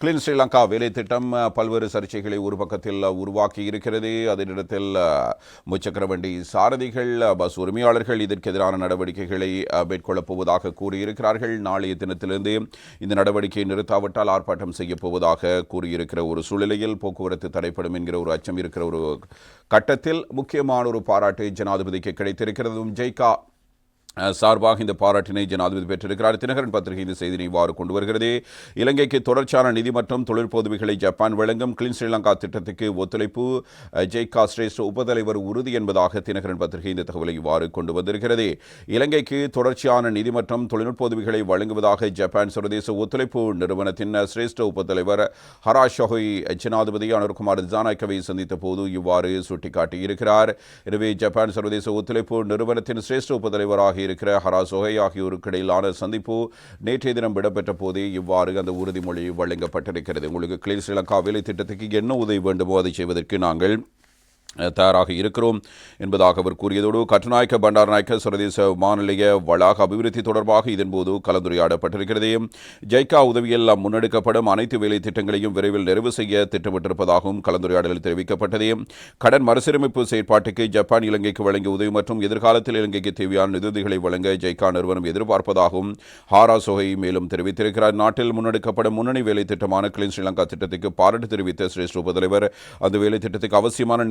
Clean Sri Lanka வேலை திட்டம் பல்வேறு சர்ச்சைகளை ஒரு பக்கத்தில் உருவாக்கி இருக்கிறது. அதனிடத்தில் நேரத்தில் முச்சக்கர வண்டி சாரதிகள் பஸ் உரிமையாளர்கள் இதற்கு எதிரான நடவடிக்கைகளை மேற்கொள்ளப் போவதாக கூறியிருக்கிறார்கள். நாளைய தினத்திலிருந்து இந்த நடவடிக்கையை நிறுத்தாவிட்டால் ஆர்ப்பாட்டம் செய்யப் போவதாக கூறியிருக்கிற ஒரு சூழ்நிலையில் போக்குவரத்து தடைப்படும் என்கிற ஒரு அச்சம் இருக்கிற ஒரு கட்டத்தில் முக்கியமான ஒரு பாராட்டு ஜனாதிபதிக்கு கிடைத்திருக்கிறதும் ஜெய்கா சார்பாக இந்த பாராட்டினை ஜனாதிபதி பெற்றிருக்கிறார். தினகரன் பத்திரிகை இந்த செய்தியை இவ்வாறு கொண்டு வருகிறது. இலங்கைக்கு தொடர்ச்சியான நிதி மற்றும் தொழிற்போதுமைகளை ஜப்பான் வழங்கும் கிளீன் ஸ்ரீலங்கா திட்டத்துக்கு ஒத்துழைப்பு. ஜெய்கா ஸ்ரேஷ்ட உபதலைவர் உறுதி என்பதாக தினகரன் பத்திரிகை இந்த தகவலை இவ்வாறு கொண்டு வந்திருக்கிறது. இலங்கைக்கு தொடர்ச்சியான நிதி மற்றும் தொழில்நுட்ப வழங்குவதாக ஜப்பான் சர்வதேச ஒத்துழைப்பு நிறுவனத்தின் சிரேஷ்ட உபத்தலைவர் ஹரா ஜனாதிபதி அனுர்குமார் ஜானாய்கவை சந்தித்த போது இவ்வாறு சுட்டிக்காட்டியிருக்கிறார். எனவே ஜப்பான் சர்வதேச ஒத்துழைப்பு நிறுவனத்தின் சிரேஷ்ட உபத்தலைவராக இருக்கிற ஹரா சொஹை ஆகியோருக்கு இடையிலான சந்திப்பு நேற்றைய தினம் விடப்பெற்ற போதே இவ்வாறு அந்த உறுதிமொழி வழங்கப்பட்டிருக்கிறது. உங்களுக்கு கிளீன் ஸ்ரீலங்கா வேலை திட்டத்துக்கு என்ன உதவி வேண்டுமோ அதை செய்வதற்கு நாங்கள் தயாராக இருக்கிறோம் என்பதாக அவர் கூறியதோடு கட்டுநாயக்க பண்டாரநாயக்க சர்வதேச மாநிலைய வளாக அபிவிருத்தி தொடர்பாக இதன்போது கலந்துரையாடப்பட்டிருக்கிறது. ஜெய்கா உதவியில் முன்னெடுக்கப்படும் அனைத்து வேலை திட்டங்களையும் விரைவில் நிறைவு செய்ய திட்டமிட்டிருப்பதாகவும் கலந்துரையாடலில் தெரிவிக்கப்பட்டது. கடன் மறுசீரமைப்பு செயற்பாட்டுக்கு ஜப்பான் இலங்கைக்கு வழங்கிய உதவி மற்றும் எதிர்காலத்தில் இலங்கைக்கு தேவையான நிதிகளை வழங்க ஜெய்கா நிறுவனம் எதிர்பார்ப்பதாகவும் ஹாரா சொகை மேலும் தெரிவித்திருக்கிறார். நாட்டில் முன்னெடுக்கப்படும் முன்னணி வேலை திட்டமான கிளீன் ஸ்ரீலங்கா திட்டத்துக்கு பாராட்டு தெரிவித்த சிரேஷ்ட தலைவர் அந்த வேலை திட்டத்துக்கு அவசியமான